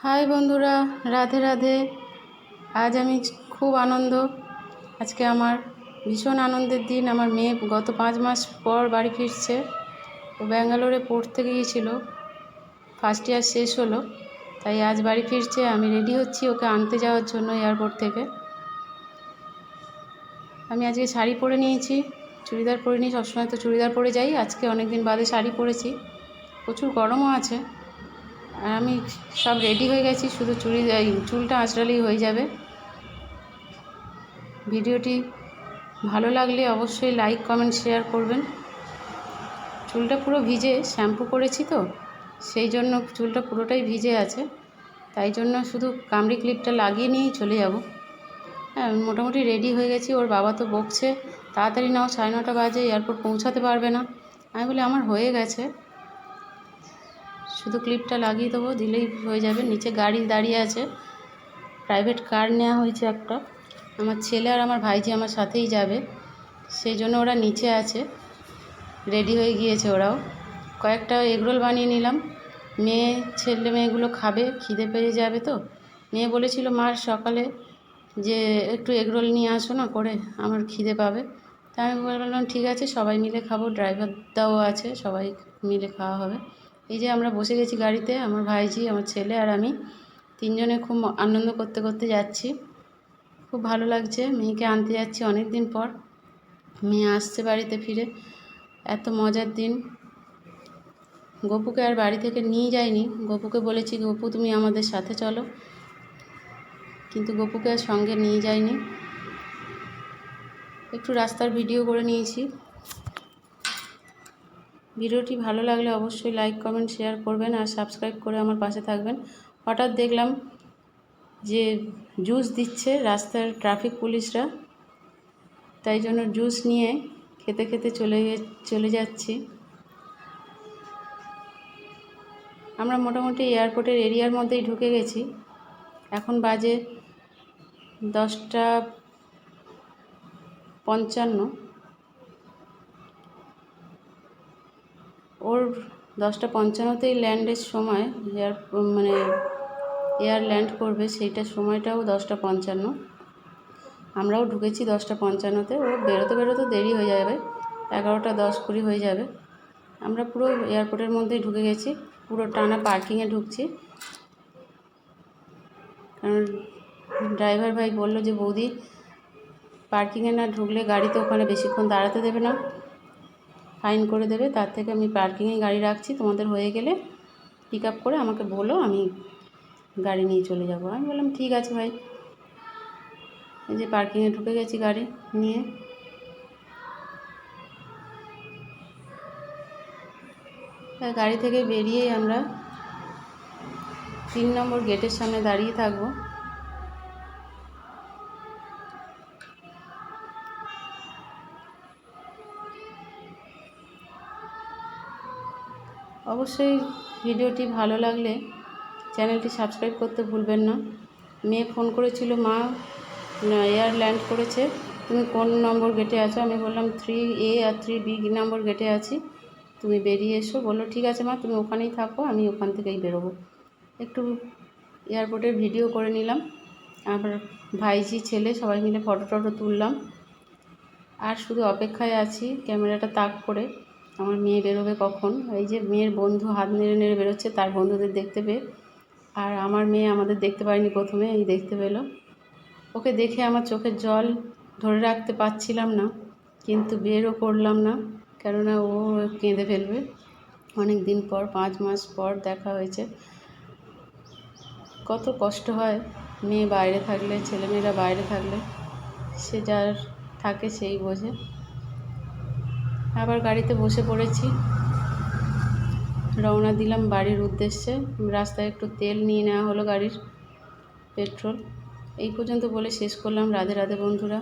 High বন্ধুরা, রাধে রাধে। আজ আমি খুব আনন্দ। আজকে আমার ভীষণ আনন্দের দিন। আমার মেয়ে গত পাঁচ মাস পর বাড়ি ফিরছে। ও ব্যাঙ্গালোরে পড়তে গিয়েছিল। ফার্স্ট ইয়ার শেষ হলো। তাই আজ বাড়ি ফিরছে। আমি রেডি হচ্ছি ওকে আনতে যাওয়ার জন্য এয়ারপোর্ট থেকে। আমি আজকে শাড়ি পরে নিয়েছি। চুড়িদার পরে নিই। সবসময় তো চুড়িদার পরে যাই। আজকে অনেক দিন বাদে শাড়ি পরেছি। প্রচুর গরমও আছে। আর আমি সব রেডি হয়ে গেছি, শুধু চুড়ি চুলটা আঁচড়ালেই হয়ে যাবে। ভিডিওটি ভালো লাগলে অবশ্যই লাইক কমেন্ট শেয়ার করবেন। চুলটা পুরো ভিজে শ্যাম্পু করেছি তো, সেই জন্য চুলটা পুরোটাই ভিজে আছে। তাই জন্য শুধু কামড়ি ক্লিপটা লাগিয়ে নিয়েই চলে যাব। হ্যাঁ মোটামুটি রেডি হয়ে গেছি, ওর বাবা তো বকছে। তাড়াতাড়ি নাও, সাড়ে নটা বাজে, এয়ারপোর্ট পৌঁছাতে পারবে না। আমি বলি, আমার হয়ে গেছে। শুধু ক্লিপটা লাগিয়ে দেবো, দিলেই হয়ে যাবে। নিচে গাড়ি দাঁড়িয়ে আছে। প্রাইভেট কার নেওয়া হয়েছে একটা। আমার ছেলে আর আমার ভাইজি আমার সাথেই যাবে। সেই জন্য ওরা নিচে আছে। রেডি হয়ে গিয়েছে ওরাও। কয়েকটা এগরোল বানিয়ে নিলাম। মেয়ে, ছেলে মেয়েগুলো খাবে, খিদে পেয়ে যাবে তো। মেয়ে বলেছিল, মার, সকালে যে একটু এগরোল নিয়ে আসো না করে, আমার খিদে পাবে। তা আমি বললাম, ঠিক আছে, সবাই মিলে খাব। ড্রাইভার দাও আছে, সবাই মিলে খাওয়া হবে। এই যে আমরা বসে গেছি গাড়িতে, আমার ভাইজি, আমার ছেলে আর আমি। তিনজনে খুব আনন্দ করতে করতে যাচ্ছি। খুব ভালো লাগছে, মেয়েকে আনতে যাচ্ছি অনেক দিন পর। মেয়ে আসছে বাড়িতে ফিরে। এত মজার দিন। গপুকে আর বাড়ি থেকে নিয়ে যায়নি গপুকে বলেছি, গপু, তুমি আমাদের সাথে চলো। কিন্তু গপুকে আর সঙ্গে নিয়ে যায়নি একটু রাস্তার ভিডিও করে নিয়েছি। ভিডিওটি ভালো লাগলে অবশ্যই লাইক, কমেন্ট, শেয়ার করবেন আর সাবস্ক্রাইব করে আমার পাশে থাকবেন। হঠাৎ দেখলাম যে জুস দিচ্ছে রাস্তার ট্রাফিক পুলিশরা, তাই জন্য জুস নিয়ে খেতে খেতে চলে চলে যাচ্ছি। আমরা মোটামুটি এয়ারপোর্টের এরিয়ার মধ্যেই ঢুকে গেছি। এখন বাজে দশটা পঞ্চান্ন। ওর দশটা পঞ্চান্নতেই ল্যান্ডের সময় এয়ার মানে এয়ার ল্যান্ড করবে সেইটার সময়টাও দশটা পঞ্চান্ন। আমরাও ঢুকেছি দশটা পঞ্চান্নতে। ও বেরোতে বেরোতে দেরি হয়ে যাবে, এগারোটা দশ কুড়ি হয়ে যাবে। আমরা পুরো এয়ারপোর্টের মধ্যেই ঢুকে গেছি, পুরো টানা পার্কিংয়ে ঢুকছি। কারণ ড্রাইভার ভাই বলল যে, বৌদি, পার্কিংয়ে না ঢুকলে গাড়িতে ওখানে বেশিক্ষণ দাঁড়াতে দেবে না। ফাইন করে দেবে, তার থেকে আমি পার্কিংয়ে গাড়ি রাখছি, তোমাদের হয়ে গেলে পিক আপ করে আমাকে বলো, আমি গাড়ি নিয়ে চলে যাব। আমি বললাম, ঠিক আছে ভাই। এই যে পার্কিংয়ে ঢুকে গেছি গাড়ি নিয়ে। গাড়ি থেকে বেরিয়েই আমরা তিন নম্বর গেটের সামনে দাঁড়িয়ে থাকব। অবশ্যই ভিডিওটি ভালো লাগলে চ্যানেলটি সাবস্ক্রাইব করতে ভুলবেন না। মেয়ে ফোন করেছিল, মা এয়ার ল্যান্ড করেছে। তুমি কোন নম্বর গেটে আছো? আমি বললাম, থ্রি এ আর থ্রি বি নম্বর গেটে আছি। তুমি বেরিয়ে এসো। বলল, ঠিক আছে মা, তুমি ওখানেই থাকো, আমি ওখান থেকেই বেরোবো। একটু এয়ারপোর্টের ভিডিও করে নিলাম। আমার ভাইজি ছেলে, সবাই মিলে ফটো টটো তুললাম। আর শুধু অপেক্ষায় আছি, ক্যামেরাটা তাক করে। আমার মেয়ে বেরোবে কখন? এই যে মেয়ের বন্ধু হাত নেড়ে নেড়ে বেরোচ্ছে, তার বন্ধুদের দেখতে পেয়ে। আর আমার মেয়ে আমাদের দেখতে পায়নি প্রথমে, এই দেখতে পেল। ওকে দেখে আমার চোখের জল ধরে রাখতে পারছিলাম না, কিন্তু বেরও করলাম না, কেননা ও কেঁদে ফেলবে। অনেক দিন পর, পাঁচ মাস পর দেখা হয়েছে। কত কষ্ট হয় মেয়ে বাইরে থাকলে, ছেলেমেয়েরা বাইরে থাকলে, সে যার থাকে সেই বোঝে। আবার গাড়িতে বসে পড়েছি। রওনা দিলাম বাড়ির উদ্দেশ্যে। রাস্তায় একটু তেল নিয়ে নেওয়া হলো গাড়ির পেট্রোল। এই পর্যন্ত বলে শেষ করলাম। রাধে রাধে বন্ধুরা।